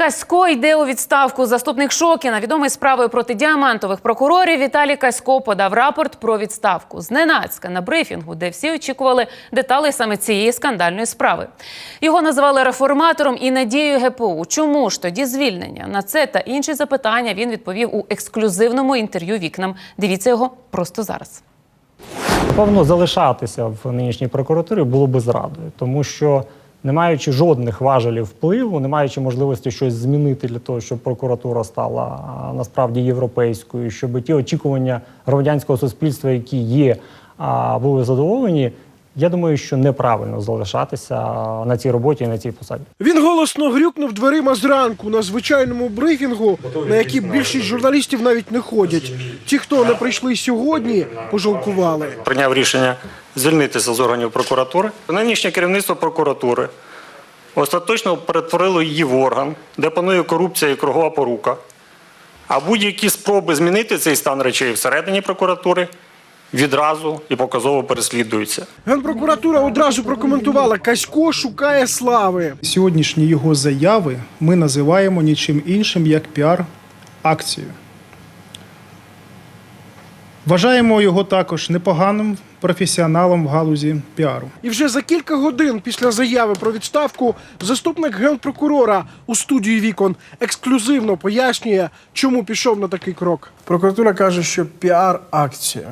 Касько йде у відставку. Заступник Шокіна, відомий справою проти діамантових прокурорів, Віталій Касько подав рапорт про відставку. Зненацька на брифінгу, де всі очікували деталей саме цієї скандальної справи. Його називали реформатором і надією ГПУ. Чому ж тоді звільнення? На це та інші запитання він відповів у ексклюзивному інтерв'ю вікнам. Дивіться його просто зараз. Певно, залишатися в нинішній прокуратурі було би зрадою, тому що не маючи жодних важелів впливу, не маючи можливості щось змінити для того, щоб прокуратура стала насправді європейською, щоб ті очікування громадянського суспільства, які є, були задоволені. Я думаю, що неправильно залишатися на цій роботі і на цій посаді. Він голосно грюкнув дверима зранку на звичайному брифінгу, на який більшість журналістів навіть не ходять. Ті, хто не прийшли сьогодні, пожалкували. прийняв рішення звільнитися з органів прокуратури. Нинішнє керівництво прокуратури остаточно перетворило її в орган, де панує корупція і кругова порука. А будь-які спроби змінити цей стан речей всередині прокуратури відразу і показово переслідуються. Генпрокуратура одразу прокоментувала Касько шукає слави. Сьогоднішні його заяви ми називаємо нічим іншим як піар-акцію. Вважаємо його також непоганим професіоналом в галузі піару. І вже за кілька годин після заяви про відставку заступник генпрокурора у студії вікон ексклюзивно пояснює, чому пішов на такий крок. Прокуратура каже, що піар-акція.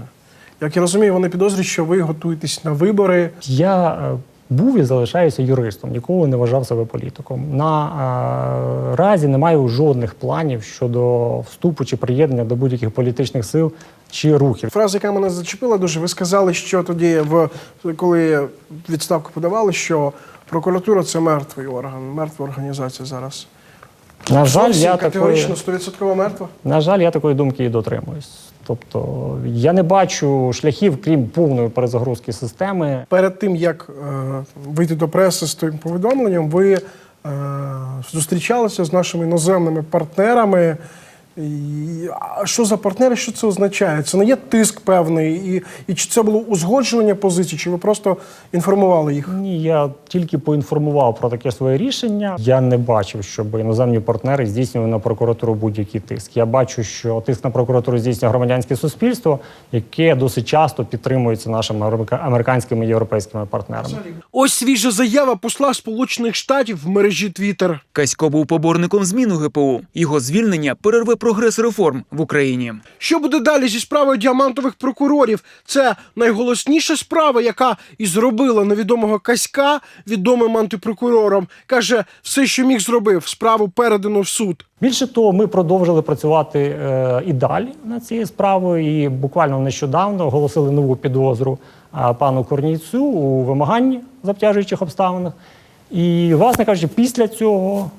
Як я розумію, вони підозрюють, що ви готуєтесь на вибори. Я е, був і залишаюся юристом, ніколи не вважав себе політиком. На е, разі не маю жодних планів щодо вступу чи приєднання до будь-яких політичних сил чи рухів. Фраза, яка мене зачепила дуже, ви сказали, що тоді, в коли відставку подавали, що прокуратура це мертвий орган, мертва організація зараз. На жаль, Зовсім я такої, категорично 100% мертва. на жаль, я такої думки і дотримуюсь. Тобто я не бачу шляхів, крім повної перезагрузки системи. Перед тим як е, вийти до преси з тим повідомленням, ви е, зустрічалися з нашими іноземними партнерами. А що за партнери? Що це означає? Це не є тиск певний, і, і чи це було узгоджування позицій, чи ви просто інформували їх? Ні, я тільки поінформував про таке своє рішення. Я не бачив, щоб іноземні партнери здійснювали на прокуратуру будь-який тиск. Я бачу, що тиск на прокуратуру здійснює громадянське суспільство, яке досить часто підтримується нашими американськими і європейськими партнерами. Ось свіжа заява посла Сполучених Штатів в мережі Твіттер. Касько був поборником змін у ГПУ. Його звільнення перерве прогрес реформ в Україні. Що буде далі зі справою діамантових прокурорів? Це найголосніша справа, яка і зробила невідомого Каська відомим антипрокурором. Каже, все, що міг зробив, справу передано в суд. Більше того, ми продовжили працювати е, і далі над цією справою. І буквально нещодавно оголосили нову підозру е, пану Корнійцю у вимаганні в обтяжуючих обставинах. І, власне кажучи, після цього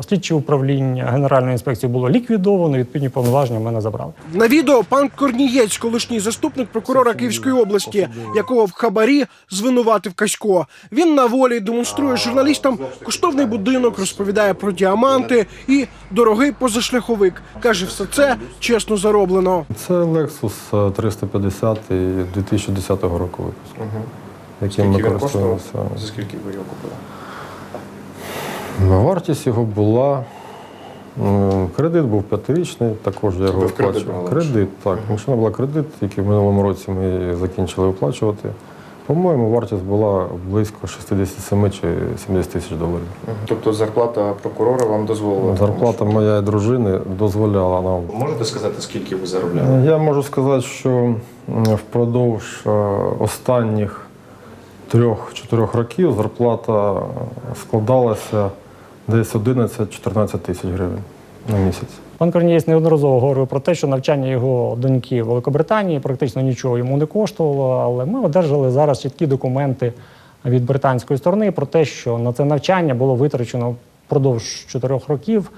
е, слідче управління Генеральної інспекції було ліквідовано, відповідні повноваження в мене забрали. На відео пан Корнієць, колишній заступник прокурора Київської області, якого в хабарі звинуватив Касько. Він на волі демонструє журналістам коштовний будинок, розповідає про діаманти і дорогий позашляховик. каже, все це чесно зароблено. Це Lexus 350 2010 року випуску, яким ми користуємося. За скільки ви його купили? Вартість його була. Кредит був п'ятирічний, також я його Ви в кредит оплачував. Кредит, так. Машина була кредит, який в минулому році ми закінчили оплачувати. По-моєму, вартість була близько 67 чи 70 тисяч доларів. Тобто зарплата прокурора вам дозволила? Зарплата моєї дружини дозволяла нам Можете сказати, скільки ви заробляли? Я можу сказати, що впродовж е, останніх трьох-чотирьох років зарплата е, складалася десь 11-14 тисяч гривень на місяць. Пан Корнієць неодноразово говорив про те, що навчання його доньки в Великобританії практично нічого йому не коштувало. Але ми одержали зараз чіткі документи від британської сторони про те, що на це навчання було витрачено впродовж чотирьох років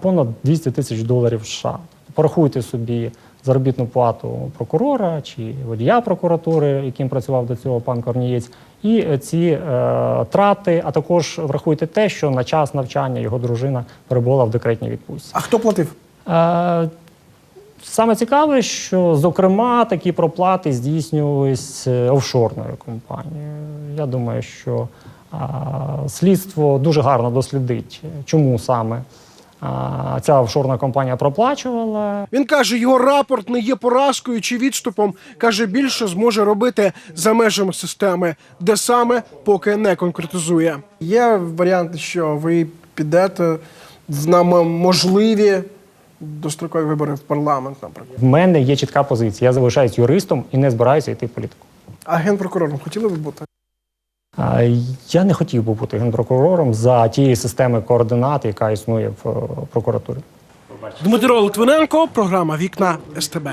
понад 200 тисяч доларів США. Порахуйте собі заробітну плату прокурора чи водія прокуратури, яким працював до цього пан Корнієць, і е, ці е, трати, а також врахуйте те, що на час навчання його дружина перебула в декретній відпустці. А хто платив? Е, Саме цікаве, що зокрема такі проплати здійснювались е, офшорною компанією. Я думаю, що А, Слідство дуже гарно дослідить, чому саме а, ця офшорна компанія проплачувала. Він каже, його рапорт не є поразкою чи відступом. каже, більше зможе робити за межами системи, де саме поки не конкретизує. Є варіант, що ви підете в нам можливі дострокові вибори в парламент, наприклад. В мене є чітка позиція. Я залишаюсь юристом і не збираюся йти в політику. А генпрокурором хотіли ви бути? Я не хотів би бути генпрокурором за тієї системи координат, яка існує в е, прокуратурі. Дмитро Литвиненко, програма Вікна СТБ.